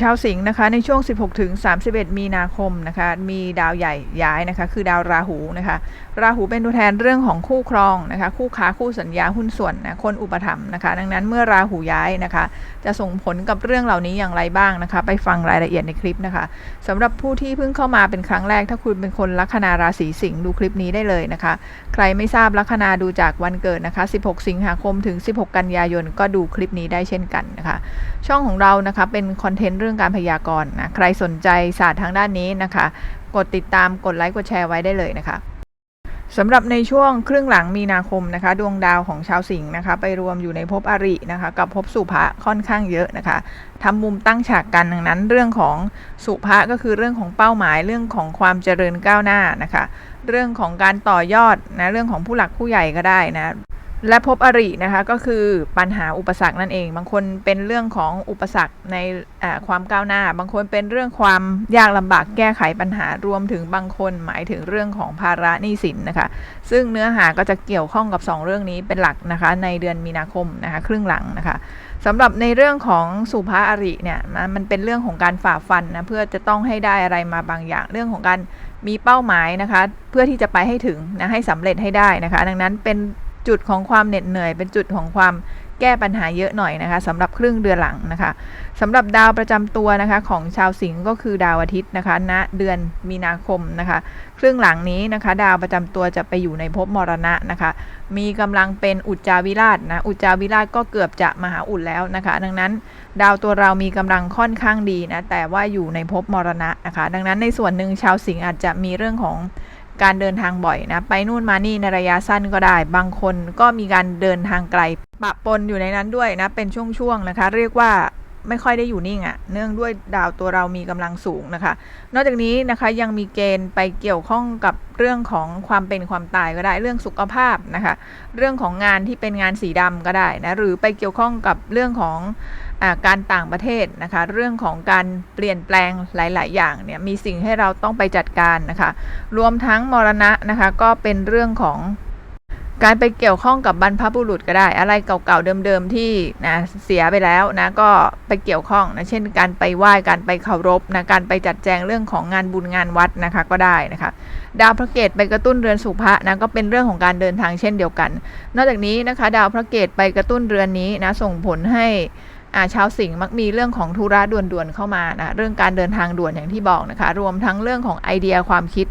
ชาวสิงห์นะคะในช่วง 16ถึง31 มีนาคมนะคะมีดาวใหญ่ย้ายนะคะคือดาวราหูนะคะราหูเป็นตัวแทนเรื่องของคู่ครองนะคะคู่ค้าคู่สัญญาหุ้นส่วนนะคนอุปถัมภ์นะคะดังนั้นเมื่อราหูย้ายนะคะจะส่งผลกับเรื่องเหล่านี้อย่างไรบ้างนะคะไปฟังรายละเอียดในคลิปนะคะสำหรับผู้ที่เพิ่งเข้ามาเป็นครั้งแรก ถ้าคุณเป็นคนลัคนาราศีสิงห์ดูคลิปนี้ได้เลยนะคะใครไม่ทราบลัคนาดูจากวันเกิดนะคะ16 สิงหาคมถึง 16 กันยายนก็ดูคลิปนี้ได้เช่นกันนะคะช่องของเรานะคะเป็นคอนเทนต์รื่องการพยากรณ์นะใครสนใจศาสตร์ทางด้านนี้นะคะ กดติดตามกดไลค์กดแชร์ไว้ได้เลยนะคะสำหรับในช่วงครึ่งหลังมีนาคมนะคะ ดวงดาวของชาวสิงห์นะคะ ไปรวมอยู่ในภพอรินะคะ กับภพสุภะค่อนข้างเยอะนะคะทำมุมตั้งฉากกันดังนั้น เรื่องของสุภะก็คือเรื่องของเป้าหมายเรื่องของความเจริญก้าวหน้านะคะ เรื่องของการต่อยอดนะเรื่องของผู้หลักผู้ใหญ่ก็ได้นะ และพบอรินะคะก็คือปัญหาอุปสรรคนั่นเอง บางคนเป็นเรื่องของอุปสรรคในความก้าวหน้า บางคนเป็นเรื่องความยากลำบากแก้ไขปัญหารวมถึงบางคนหมายถึงเรื่องของภาระหนี้สินนะคะ ซึ่งเนื้อหาก็จะเกี่ยวข้องกับ 2 เรื่องนี้เป็นหลักนะคะ ในเดือนมีนาคมนะคะครึ่งหลังนะคะสำหรับในเรื่องของสุภาอริเนี่ยมันเป็นเรื่องของการฝ่าฟันนะเพื่อจะต้องให้ได้อะไรมาบางอย่างเรื่องของการมีเป้าหมายนะคะ เพื่อที่จะไปให้ถึงนะให้สำเร็จให้ได้นะคะ ดังนั้นเป็น จุดของความเหน็ดเหนื่อย เป็นจุดของความแก้ปัญหาเยอะหน่อยนะคะสำหรับครึ่งเดือนหลังนะคะสำหรับดาวประจำตัวนะคะของชาวสิงห์ก็คือดาวอาทิตย์นะคะณเดือนมีนาคมนะคะครึ่งหลังนี้นะคะ ดาวประจำตัวจะไปอยู่ในภพมรณะนะคะ มีกำลังเป็นอุจจาวิราชนะอุจจาวิราชก็เกือบจะมหาอุดแล้วนะคะ ดังนั้นดาวตัวเรามีกำลังค่อนข้างดีนะแต่ว่าอยู่ในภพมรณะนะคะ ดังนั้นในส่วนหนึ่งชาวสิงห์อาจจะมีเรื่องของ การเดินทางบ่อยนะ ไปนู่นมานี่ในระยะสั้นก็ได้ บางคนก็มีการเดินทางไกลปะปนอยู่ในนั้นด้วยนะ เป็นช่วงๆนะคะ เรียกว่าไม่ค่อยได้อยู่นิ่งอะ่ะ เนื่องด้วยดาวตัวเรามีกำลังสูงนะคะ นอกจากนี้นะคะยังมีเกณฑ์ไปเกี่ยวข้องกับเรื่องของความเป็นความตายก็ได้ เรื่องสุขภาพนะคะ เรื่องของงานที่เป็นงานสีดำก็ได้นะ หรือไปเกี่ยวข้องกับเรื่องของ การต่างประเทศนะคะ เรื่องของการเปลี่ยนแปลงหลาย ๆ อย่างเนี่ยมีสิ่งให้เราต้องไปจัดการนะคะ รวมทั้งมรณะนะคะก็เป็นเรื่องของการไปเกี่ยวข้องกับบรรพบุรุษก็ได้ อะไรเก่าๆเดิมๆที่นะเสียไปแล้วนะก็ไปเกี่ยวข้องนะเช่น การไปไหว้การไปเคารพนะการไปจัดแจงเรื่องของงานบุญงานวัดนะคะก็ได้นะคะ ดาวพระเกตไปกระตุ้นเรือนสุภะนะก็เป็นเรื่องของการเดินทางเช่นเดียวกัน นอกจากนี้นะคะ ดาวพระเกตไปกระตุ้นเรือนนี้นะส่งผลให้าชาวสิงห์มักมีเรื่องของธุระด่วนๆเข้ามานะเรื่องการเดินทางด่วนอย่างที่บอกนะคะ รวมทั้งเรื่องของไอเดียความคิด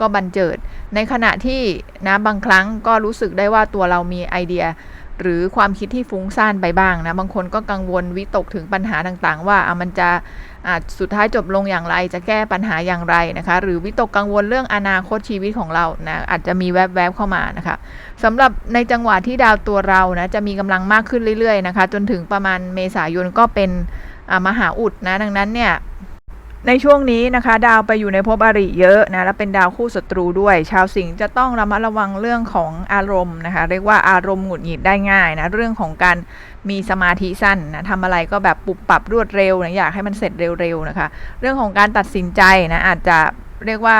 ก็บันเจิด ในขณะที่นะบางครั้งก็รู้สึกได้ว่าตัวเรามีไอเดีย หรือความคิดที่ฟุ้งซ่านไปบ้างนะ บางคนก็กังวลวิตกถึงปัญหาต่างๆ ว่ามันจะสุดท้ายจบลงอย่างไร จะแก้ปัญหาอย่างไรนะคะ หรือวิตกกังวลเรื่องอนาคตชีวิตของเรานะอาจจะมีแวบๆเข้ามานะคะสำหรับในจังหวะที่ดาวตัวเรานะจะมีกำลังมากขึ้นเรื่อยๆนะคะ จนถึงประมาณเมษายนก็เป็นมหาอุดนะดังนั้นเนี่ย ในช่วงนี้นะคะ ดาวไปอยู่ในภพอริเยอะนะและเป็นดาวคู่ศัตรูด้วย ชาวสิงห์จะต้องระมัดระวังเรื่องของอารมณ์นะคะ เรียกว่าอารมณ์หงุดหงิดได้ง่ายนะเรื่องของการมีสมาธิสั้นนะทำอะไรก็แบบปุบปรับรวดเร็วนะอยากให้มันเสร็จเร็วๆนะคะ เรื่องของการตัดสินใจนะอาจจะเรียกว่า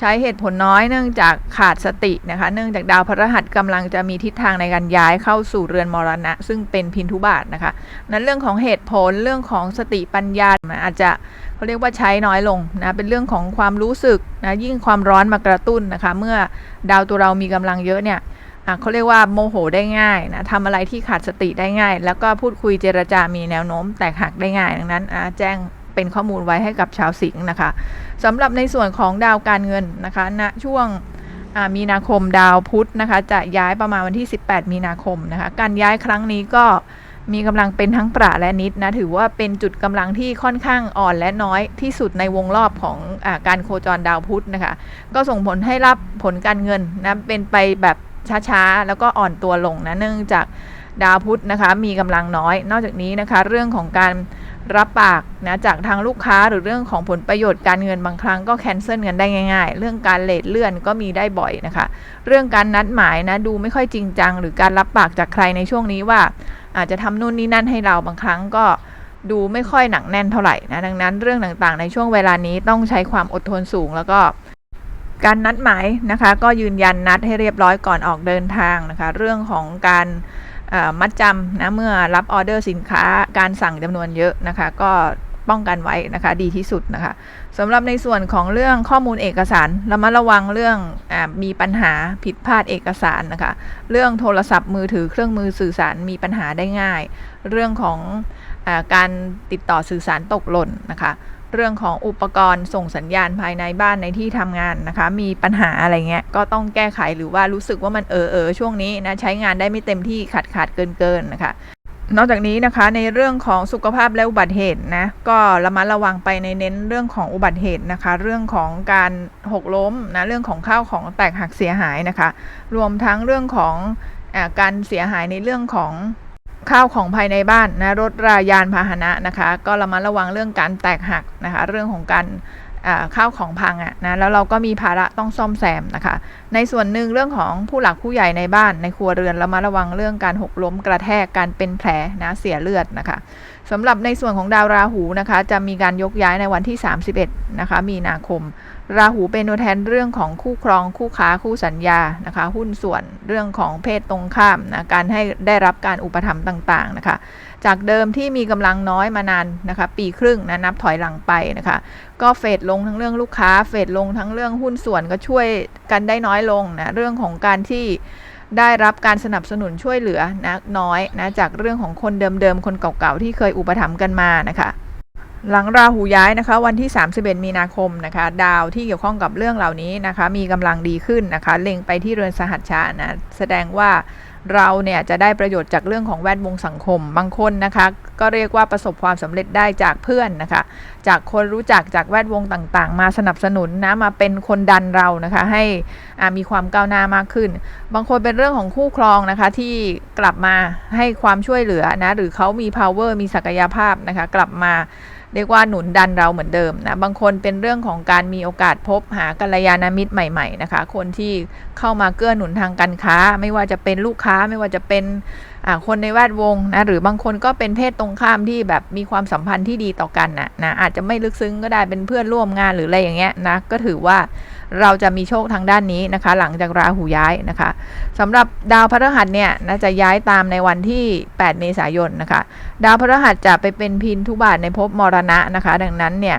ใช้เหตุผลน้อยเนื่องจากขาดสตินะคะ เนื่องจากดาวพฤหัสกำลังจะมีทิศทางในการย้ายเข้าสู่เรือนมรณะ ซึ่งเป็นพินทุบาทนะคะนั้นเรื่องของเหตุผลเรื่องของสติปัญญาอาจจะ เขาเรียกว่าใช้น้อยลงนะเป็นเรื่องของความรู้สึกนะยิ่งความร้อนมากระตุ้นนะคะ เมื่อดาวตัวเรามีกำลังเยอะเนี่ยเขาเรียกว่าโมโหได้ง่ายนะทำอะไรที่ขาดสติได้ง่าย แล้วก็พูดคุยเจรจามีแนวโน้ม แตกหักได้ง่าย ดังนั้นแจ้งเป็นข้อมูลไว้ให้กับชาวสิงห์นะคะสำหรับในส่วนของดาวการเงินนะคะณนะช่วงมีนาคมดาวพุธนะคะ จะย้ายประมาณวันที่ 18 มีนาคมนะคะ การย้ายครั้งนี้ก็ มีกำลังเป็นทั้งประและนิดนะถือว่าเป็นจุดกำลังที่ค่อนข้างอ่อนและน้อยที่สุดในวงรอบของอการโคจรดาวพุธนะคะ ก็ส่งผลให้รับผลการเงินนะเป็นไปแบบช้าๆ แล้วก็อ่อนตัวลงนะเนื่องจากดาวพุธนะคะมีกำลังน้อย นอกจากนี้นะคะเรื่องของการรับปากนะจากทางลูกค้าหรือเรื่องของผลประโยชน์การเงินบางครั้งก็แคนเซิลกันได้ง่ายๆ เรื่องการเลทเลื่อนก็มีได้บ่อยนะคะ เรื่องการนัดหมายนะดูไม่ค่อยจริงจัง หรือการรับปากจากใครในช่วงนี้ว่า อาจจะทำนู่นนี่นั่นให้เราบางครั้งก็ดูไม่ค่อยหนักแน่นเท่าไหร่นะดังนั้นเรื่องต่างๆ ในช่วงเวลานี้ต้องใช้ความอดทนสูง แล้วก็การนัดหมายนะคะ ก็ยืนยันนัดให้เรียบร้อยก่อนออกเดินทางนะคะ เรื่องของการมัดจำนะเมื่อรับออเดอร์สินค้าการสั่งจำนวนเยอะนะคะ ก็ ป้องกันไว้นะคะ ดีที่สุดนะคะสำหรับในส่วนของเรื่องข้อมูลเอกสารระมัดระวังเรื่องอมีปัญหาผิดพลาดเอกสารนะคะ เรื่องโทรศัพท์มือถือเครื่องมือสื่อสารมีปัญหาได้ง่าย เรื่องของอการติดต่อสื่อสารตกหล่นนะคะเรื่องของอุปกรณ์ส่งสัญญาณภายในบ้านในที่ทำงานนะคะ มีปัญหาอะไรเงี้ยก็ต้องแก้ไขหรือว่ารู้สึกว่ามันเออเออช่วงนี้นะใช้งานได้ไม่เต็มที่ขาดขาดเกินเกินนะคะ นอกจากนี้นะคะในเรื่องของสุขภาพและอุบัติเหตุนะก็ระมัดระวังไปในเน้นเรื่องของอุบัติเหตุนะคะ เรื่องของการหกล้มนะเรื่องของข้าวของแตกหักเสียหายนะคะ รวมทั้งเรื่องของอการเสียหายในเรื่องของข้าวของภายในบ้านนะรถรายานพาหนะนะคะ ก็ระมัดระวังเรื่องการแตกหักนะคะ เรื่องของการ ข้าวของพังอะนะแล้วเราก็มีภาระต้องซ่อมแซมนะคะ ในส่วนหนึ่งเรื่องของผู้หลักผู้ใหญ่ในบ้านในครัวเรือนเระมัดระวังเรื่องการหกล้มกระแทกการเป็นแผลนะเสียเลือดนะคะสำหรับในส่วนของดาวราหูนะคะ จะมีการยกย้ายในวันที่ 31นะคะมีนาคม ราหูเป็นตัวแทนเรื่องของคู่ครองคู่ค้าคู่สัญญานะคะ หุ้นส่วนเรื่องของเพศตรงข้ามนะการให้ได้รับการอุปถัมภ์ต่างๆนะคะ จากเดิมที่มีกำลังน้อยมานานนะคะ ปีครึ่งนะนับถอยหลังไปนะคะ ก็เฟดลงทั้งเรื่องลูกค้า เฟดลงทั้งเรื่องหุ้นส่วนก็ช่วยกันได้น้อยลงนะเรื่องของการที่ได้รับการสนับสนุนช่วยเหลือนะน้อยนะจากเรื่องของคนเดิมๆคนเก่าๆที่เคยอุปถัมภ์กันมานะคะ หลังราหูย้ายนะคะ วันที่ 31 มีนาคมนะคะ ดาวที่เกี่ยวข้องกับเรื่องเหล่านี้นะคะ มีกำลังดีขึ้นนะคะ เล็งไปที่เรือนสหัชชานะแสดงว่าเราเนี่ยจะได้ประโยชน์จากเรื่องของแวดวงสังคมบางคนนะคะ ก็เรียกว่าประสบความสำเร็จได้จากเพื่อนนะคะ จากคนรู้จักจากแวดวงต่างๆ มาสนับสนุนนะมาเป็นคนดันเรานะคะ ให้อ่ามีความก้าวหน้ามากขึ้น บางคนเป็นเรื่องของคู่ครองนะคะ ที่กลับมาให้ความช่วยเหลือนะหรือเขามี power มีศักยภาพนะคะ กลับมาเรียกว่าหนุนดันเราเหมือนเดิมนะ บางคนเป็นเรื่องของการมีโอกาสพบหากัลยาณมิตรใหม่ๆนะคะ คนที่เข้ามาเกื้อหนุนทางการค้า ไม่ว่าจะเป็นลูกค้าไม่ว่าจะเป็นอ่าคนในแวดวงนะ หรือบางคนก็เป็นเพศตรงงข้ามที่แบบมีความสัมพันธ์ที่ดีต่อกันนะนะอาจจะไม่ลึกซึ้งก็ได้เป็นเพื่อนร่วมงานหรืออะไรอย่างเงี้ยนะก็ถือว่าเราจะมีโชคทางด้านนี้นะคะ หลังจากราหูย้ายนะคะสำหรับดาวพฤหัสเนี่ยนะจะย้ายตามในวันที่ 8 เมษายนนะคะ ดาวพฤหัสจะไปเป็นพินทุบาทในภพมรณะนะคะ ดังนั้นเนี่ย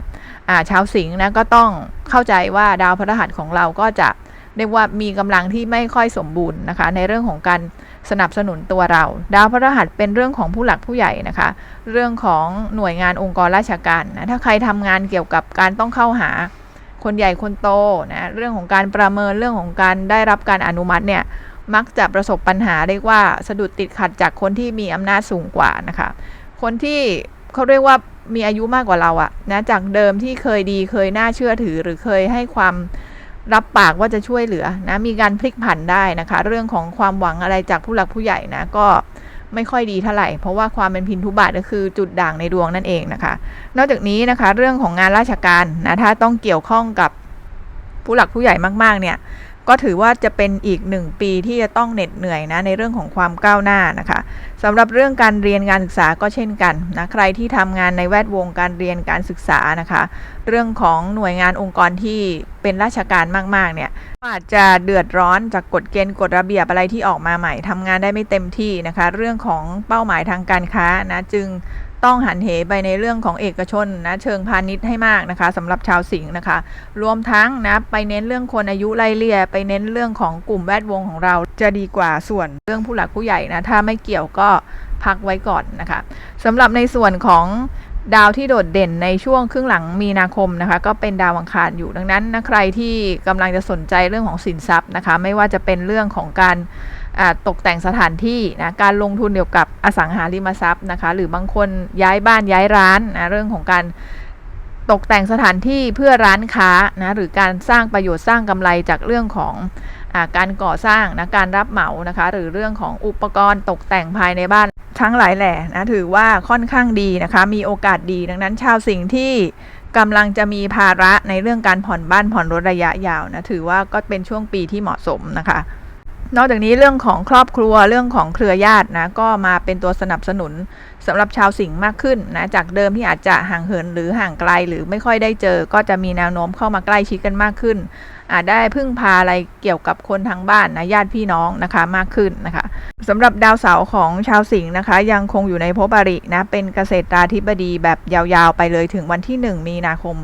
าชาวสิงห์นะก็ต้องเข้าใจว่าดาวพฤหัสของเราก็จะเรียกว่ามีกำลังที่ไม่ค่อยสมบูรณ์นะคะ ในเรื่องของการ สนับสนุนตัวเรา ดาวพฤหัสเป็นเรื่องของผู้หลักผู้ใหญ่นะคะ เรื่องของหน่วยงานองค์กรราชการนะถ้าใครทำงานเกี่ยวกับการต้องเข้าหาคนใหญ่คนโตนะเรื่องของการประเมินเรื่องของการได้รับการอนุมัติเนี่ยมักจะประสบปัญหาเรียกว่าสะดุดติดขัดจากคนที่มีอำนาจสูงกว่านะคะ คนที่เขาเรียกว่ามีอายุมากกว่าเราอะนะจากเดิมที่เคยดีเคยน่าเชื่อถือหรือเคยให้ความ รับปากว่าจะช่วยเหลือนะมีการพลิกผันได้นะคะ เรื่องของความหวังอะไรจากผู้หลักผู้ใหญ่นะก็ไม่ค่อยดีเท่าไหร่ เพราะว่าความเป็นพินทุบาทก็คือจุดด่างในดวงนั่นเองนะคะ นอกจากนี้นะคะเรื่องของงานราชการนะถ้าต้องเกี่ยวข้องกับผู้หลักผู้ใหญ่มากๆเนี่ย ก็ถือว่าจะเป็นอีกหนึ่งปีที่จะต้องเหน็ดเหนื่อยนะในเรื่องของความก้าวหน้านะคะสำหรับเรื่องการเรียนการศึกษาก็เช่นกันนะใครที่ทำงานในแวดวงการเรียนการศึกษานะคะ เรื่องของหน่วยงานองค์กรที่เป็นราชการมากๆเนี่ยอาจจะเดือดร้อนจากกฎเกณฑ์กฎระเบียบอะไรที่ออกมาใหม่ทำงานได้ไม่เต็มที่นะคะ เรื่องของเป้าหมายทางการค้านะจึง ต้องหันเหไปในเรื่องของเอกชนนะเชิงพาณิชย์ให้มากนะคะสำหรับชาวสิงห์นะคะ รวมทั้งนะไปเน้นเรื่องคนอายุไล่เลี่ยไปเน้นเรื่องของกลุ่มแวดวงของเราจะดีกว่าส่วนเรื่องผู้หลักผู้ใหญ่นะถ้าไม่เกี่ยวก็พักไว้ก่อนนะคะสำหรับในส่วนของดาวที่โดดเด่นในช่วงครึ่งหลังมีนาคมนะคะก็เป็นดาวอังคารอยู่ดังนั้นนะใครที่กำลังจะสนใจเรื่องของสินทรัพย์นะคะ ไม่ว่าจะเป็นเรื่องของการ ตกแต่งสถานที่นะการลงทุนเกี่ยวกับอสังหาริมทรัพย์นะคะหรือบางคนย้ายบ้านย้ายร้านนะเรื่องของการตกแต่งสถานที่เพื่อร้านค้านะหรือการสร้างประโยชน์สร้างกำไรจากเรื่องของอการก่อสร้างนะการรับเหมานะคะหรือเรื่องของอุปกรณ์ตกแต่งภายในบ้านทั้งหลายแหล่นะถือว่าค่อนข้างดีนะคะมีโอกาสดีดังนั้นชาวสิ่งที่กำลังจะมีภาระในเรื่องการผ่อนบ้านผ่อนรถระยะยาวนะถือว่าก็เป็นช่วงปีที่เหมาะสมนะคะ นอกจากนี้เรื่องของครอบครัวเรื่องของเครือญาตินะก็มาเป็นตัวสนับสนุนสำหรับชาวสิงห์มากขึ้นนะจากเดิมที่อาจจะห่างเหินหรือห่างไกลหรือไม่ค่อยได้เจอ ก็จะมีแนวโน้มเข้ามาใกล้ชิดกันมากขึ้น อาจได้พึ่งพาอะไรเกี่ยวกับคนทางบ้านนะญาติพี่น้องนะคะมากขึ้นนะคะสำหรับดาวเสาร์ของชาวสิงห์นะคะ ยังคงอยู่ในภพอรินะเป็นเกษตราธิบดีแบบยาวๆ ไปเลยถึงวันที่ 1 มีนาคม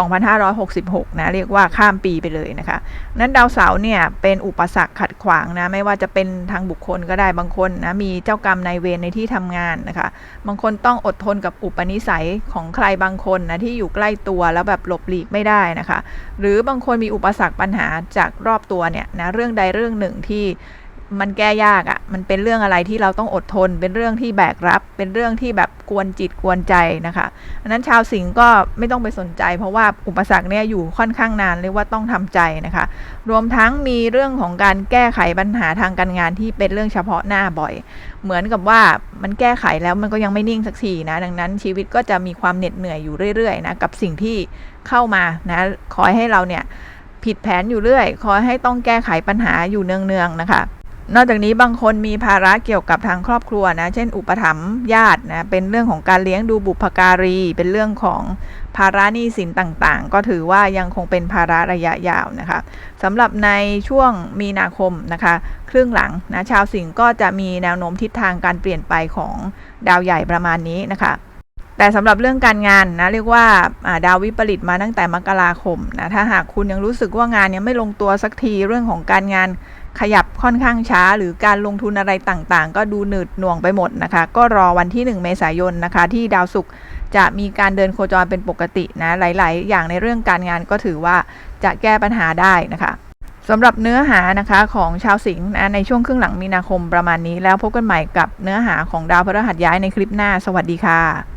2566 นะ เรียกว่าข้ามปีไปเลยนะคะ นั้นดาวเสาร์เนี่ยเป็นอุปสรรคขัดขวางนะ ไม่ว่าจะเป็นทางบุคคลก็ได้บางคนนะ มีเจ้ากรรมนายเวรในที่ทำงานนะคะ บางคนต้องอดทนกับอุปนิสัยของใครบางคนนะ ที่อยู่ใกล้ตัวแล้วแบบหลบหลีกไม่ได้นะคะ หรือบางคนมีอุปสรรคปัญหาจากรอบตัวเนี่ยนะเรื่องใดเรื่องหนึ่งที่ มันแก้ยากอะ่ะ มันเป็นเรื่องอะไรที่เราต้องอดทน เป็นเรื่องที่แบกรับ เป็นเรื่องที่แบบกวนจิตกวนใจนะคะอันนั้นชาวสิงห์ก็ไม่ต้องไปสนใจ เพราะว่าอุปสรรคเนี่ยอยู่ค่อนข้างนานเรียกว่าต้องทำใจนะคะ รวมทั้งมีเรื่องของการแก้ไขปัญหาทางการงานที่เป็นเรื่องเฉพาะหน้าบ่อย เหมือนกับว่ามันแก้ไขแล้วมันก็ยังไม่นิ่งสักทีนะ ดังนั้นชีวิตก็จะมีความเหน็ดเหนื่อยอยู่เรื่อยๆนะกับสิ่งที่เข้ามานะคอยให้เราเนี่ยผิดแผนอยู่เรื่อย คอยให้ต้องแก้ไขปัญหาอยู่เนืองๆนะคะ นอกจากนี้บางคนมีภาระเกี่ยวกับทางครอบครัวนะ เช่น อุปถัมภ์ญาตินะ เป็นเรื่องของการเลี้ยงดูบุพการี เป็นเรื่องของภาระหนี้สินต่างๆ ก็ถือว่ายังคงเป็นภาระระยะยาวนะคะสำหรับในช่วงมีนาคมนะคะ ครึ่งหลังนะชาวสิงห์ก็จะมีแนวโน้มทิศทางการเปลี่ยนไปของดาวใหญ่ประมาณนี้นะคะแต่สำหรับเรื่องการงานนะเรียกว่าดาววิปริตมาตั้งแต่มกราคมนะถ้าหากคุณยังรู้สึกว่างานยังไม่ลงตัวสักทีเรื่องของการงาน ขยับค่อนข้างช้า หรือการลงทุนอะไรต่างๆ ก็ดูหนืดหน่วงไปหมดนะคะ ก็รอวันที่ 1 เมษายนนะคะ ที่ดาวศุกร์จะมีการเดินโคจรเป็นปกตินะหลาย ๆ อย่างในเรื่องการงานก็ถือว่าจะแก้ปัญหาได้นะคะสำหรับเนื้อหานะคะของชาวสิงห์นะในช่วงครึ่งหลังมีนาคมประมาณนี้ แล้วพบกันใหม่กับเนื้อหาของดาวพฤหัสย้ายในคลิปหน้า สวัสดีค่ะ